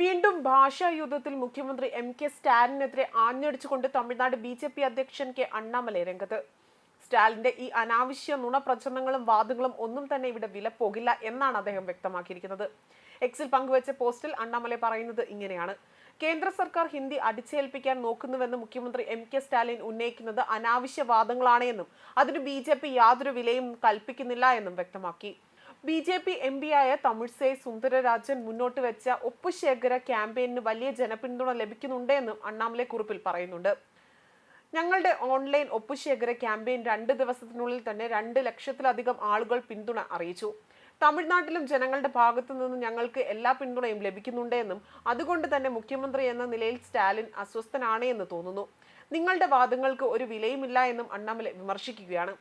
വീണ്ടും ഭാഷാ യുദ്ധത്തിൽ മുഖ്യമന്ത്രി എം കെ സ്റ്റാലിനെതിരെ ആഞ്ഞടിച്ചുകൊണ്ട് തമിഴ്നാട് ബി ജെ പി അധ്യക്ഷൻ കെ അണ്ണാമലൈ രംഗത്ത്. സ്റ്റാലിന്റെ ഈ അനാവശ്യ നുണപ്രചരണങ്ങളും വാദങ്ങളും ഒന്നും തന്നെ ഇവിടെ വില പോകില്ല എന്നാണ് അദ്ദേഹം വ്യക്തമാക്കിയിരിക്കുന്നത്. എക്സിൽ പങ്കുവച്ച പോസ്റ്റിൽ അണ്ണാമലൈ പറയുന്നത് ഇങ്ങനെയാണ്. കേന്ദ്ര സർക്കാർ ഹിന്ദി അടിച്ചേൽപ്പിക്കാൻ നോക്കുന്നുവെന്ന് മുഖ്യമന്ത്രി എം കെ സ്റ്റാലിൻ ഉന്നയിക്കുന്നത് അനാവശ്യ വാദങ്ങളാണ് എന്നും അതിന് ബി യാതൊരു വിലയും കൽപ്പിക്കുന്നില്ല എന്നും വ്യക്തമാക്കി. ബി ജെ പി എം പിയായ തമിഴ്സൈ സുന്ദരരാജൻ മുന്നോട്ട് വെച്ച ഒപ്പുശേഖര ക്യാമ്പയിന് വലിയ ജനപിന്തുണ ലഭിക്കുന്നുണ്ട് എന്നും അണ്ണാമലെ കുറിപ്പിൽ പറയുന്നുണ്ട്. ഞങ്ങളുടെ ഓൺലൈൻ ഒപ്പുശേഖര ക്യാമ്പയിൻ രണ്ട് ദിവസത്തിനുള്ളിൽ തന്നെ രണ്ട് ലക്ഷത്തിലധികം ആളുകൾ പിന്തുണ അറിയിച്ചു. തമിഴ്നാട്ടിലും ജനങ്ങളുടെ ഭാഗത്തു നിന്ന് ഞങ്ങൾക്ക് എല്ലാ പിന്തുണയും ലഭിക്കുന്നുണ്ട് എന്നും അതുകൊണ്ട് തന്നെ മുഖ്യമന്ത്രി എന്ന നിലയിൽ സ്റ്റാലിൻ അസ്വസ്ഥനാണ് എന്ന് തോന്നുന്നു. നിങ്ങളുടെ വാദങ്ങൾക്ക് ഒരു വിലയുമില്ല എന്നും അണ്ണാമല വിമർശിക്കുകയാണ്.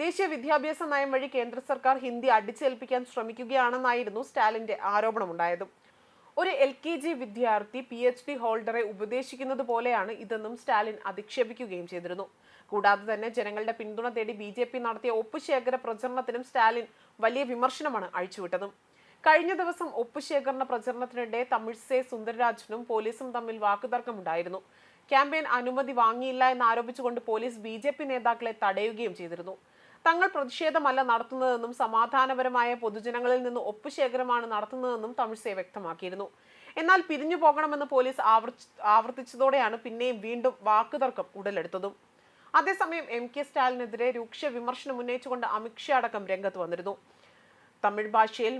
ദേശീയ വിദ്യാഭ്യാസ നയം വഴി കേന്ദ്ര സർക്കാർ ഹിന്ദി അടിച്ചേൽപ്പിക്കാൻ ശ്രമിക്കുകയാണെന്നായിരുന്നു സ്റ്റാലിന്റെ ആരോപണമുണ്ടായത്. ഒരു എൽ കെ ജി വിദ്യാർത്ഥി പി എച്ച് ഡി ഹോൾഡറെ ഉപദേശിക്കുന്നത് പോലെയാണ് ഇതെന്നും സ്റ്റാലിൻ അധിക്ഷേപിക്കുകയും ചെയ്തിരുന്നു. കൂടാതെ തന്നെ ജനങ്ങളുടെ പിന്തുണ തേടി ബി ജെ പി നടത്തിയ ഒപ്പുശേഖര പ്രചരണത്തിനും സ്റ്റാലിൻ വലിയ വിമർശനമാണ് അഴിച്ചുവിട്ടതും. കഴിഞ്ഞ ദിവസം ഒപ്പുശേഖരണ പ്രചരണത്തിനിടെ തമിഴ്സെ സുന്ദരരാജനും പോലീസും തമ്മിൽ വാക്കുതർക്കമുണ്ടായിരുന്നു. ക്യാമ്പയിൻ അനുമതി വാങ്ങിയില്ല എന്നാരോപിച്ചുകൊണ്ട് പോലീസ് ബി നേതാക്കളെ തടയുകയും ചെയ്തിരുന്നു. തങ്ങൾ പ്രതിഷേധമല്ല നടത്തുന്നതെന്നും സമാധാനപരമായ പൊതുജനങ്ങളിൽ നിന്ന് ഒപ്പുശേഖരമാണ് നടത്തുന്നതെന്നും തമിഴ് സേ വ്യക്തമാക്കിയിരുന്നു. എന്നാൽ പിരിഞ്ഞു പോകണമെന്ന് പോലീസ് ആവർത്തി ആവർത്തിച്ചതോടെയാണ് പിന്നെയും വീണ്ടും വാക്കുതർക്കം ഉടലെടുത്തതും. അതേസമയം എം കെ സ്റ്റാലിനെതിരെ രൂക്ഷ വിമർശനം ഉന്നയിച്ചുകൊണ്ട് അമിത്ഷാ അടക്കം രംഗത്ത് വന്നിരുന്നു. തമിഴ് ഭാഷയിൽ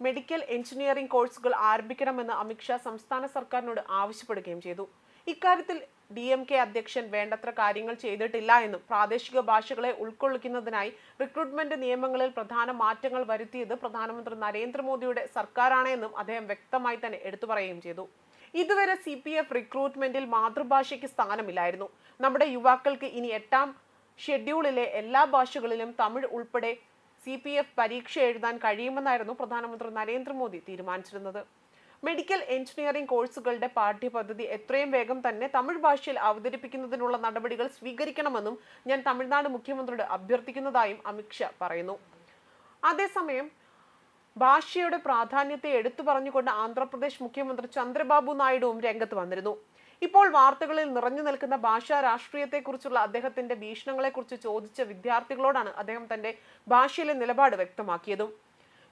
മെഡിക്കൽ എഞ്ചിനീയറിംഗ് കോഴ്സുകൾ ആരംഭിക്കണമെന്ന് അമിത്ഷാ സംസ്ഥാന സർക്കാരിനോട് ആവശ്യപ്പെടുകയും ചെയ്തു. ഇക്കാര്യത്തിൽ ഡി എം കെ അധ്യക്ഷൻ വേണ്ടത്ര കാര്യങ്ങൾ ചെയ്തിട്ടില്ല എന്നും പ്രാദേശിക ഭാഷകളെ ഉൾക്കൊള്ളിക്കുന്നതിനായി റിക്രൂട്ട്മെന്റ് നിയമങ്ങളിൽ പ്രധാന മാറ്റങ്ങൾ വരുത്തിയത് പ്രധാനമന്ത്രി നരേന്ദ്രമോദിയുടെ സർക്കാരാണ് എന്നും അദ്ദേഹം വ്യക്തമായി തന്നെ എടുത്തു പറയുകയും ചെയ്തു. ഇതുവരെ സി പി എഫ് റിക്രൂട്ട്മെന്റിൽ മാതൃഭാഷയ്ക്ക് സ്ഥാനമില്ലായിരുന്നു. നമ്മുടെ യുവാക്കൾക്ക് ഇനി എട്ടാം ഷെഡ്യൂളിലെ എല്ലാ ഭാഷകളിലും തമിഴ് ഉൾപ്പെടെ സി പി എഫ് പരീക്ഷ എഴുതാൻ കഴിയുമെന്നായിരുന്നു പ്രധാനമന്ത്രി നരേന്ദ്രമോദി തീരുമാനിച്ചിരുന്നത്. മെഡിക്കൽ എഞ്ചിനീയറിംഗ് കോഴ്സുകളുടെ പാഠ്യപദ്ധതി എത്രയും വേഗം തന്നെ തമിഴ് ഭാഷയിൽ അവതരിപ്പിക്കുന്നതിനുള്ള നടപടികൾ സ്വീകരിക്കണമെന്നും ഞാൻ തമിഴ്നാട് മുഖ്യമന്ത്രിയോട് അഭ്യർത്ഥിക്കുന്നതായും അമിത്ഷാ പറയുന്നു. അതേസമയം ഭാഷയുടെ പ്രാധാന്യത്തെ എടുത്തു പറഞ്ഞുകൊണ്ട് ആന്ധ്രാപ്രദേശ് മുഖ്യമന്ത്രി ചന്ദ്രബാബു നായിഡുവും രംഗത്ത് വന്നിരുന്നു. ഇപ്പോൾ വാർത്തകളിൽ നിറഞ്ഞു നിൽക്കുന്ന ഭാഷാ രാഷ്ട്രീയത്തെക്കുറിച്ചുള്ള അദ്ദേഹത്തിന്റെ ഭീഷണങ്ങളെക്കുറിച്ച് ചോദിച്ച വിദ്യാർത്ഥികളോടാണ് അദ്ദേഹം തന്റെ ഭാഷയിലെ നിലപാട് വ്യക്തമാക്കിയതും.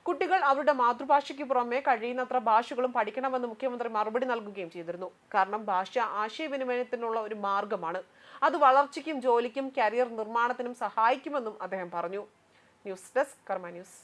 കുട്ടികൾ അവരുടെ മാതൃഭാഷയ്ക്ക് പുറമെ കഴിയുന്നത്ര ഭാഷകളും പഠിക്കണമെന്ന് മുഖ്യമന്ത്രി മറുപടി നൽകുകയും ചെയ്തിരുന്നു. കാരണം ഭാഷ ആശയവിനിമയത്തിനുള്ള ഒരു മാർഗമാണ്. അത് വളർച്ചയ്ക്കും ജോലിക്കും കരിയർ നിർമ്മാണത്തിനും സഹായിക്കുമെന്നും അദ്ദേഹം പറഞ്ഞു. News desk Karma news.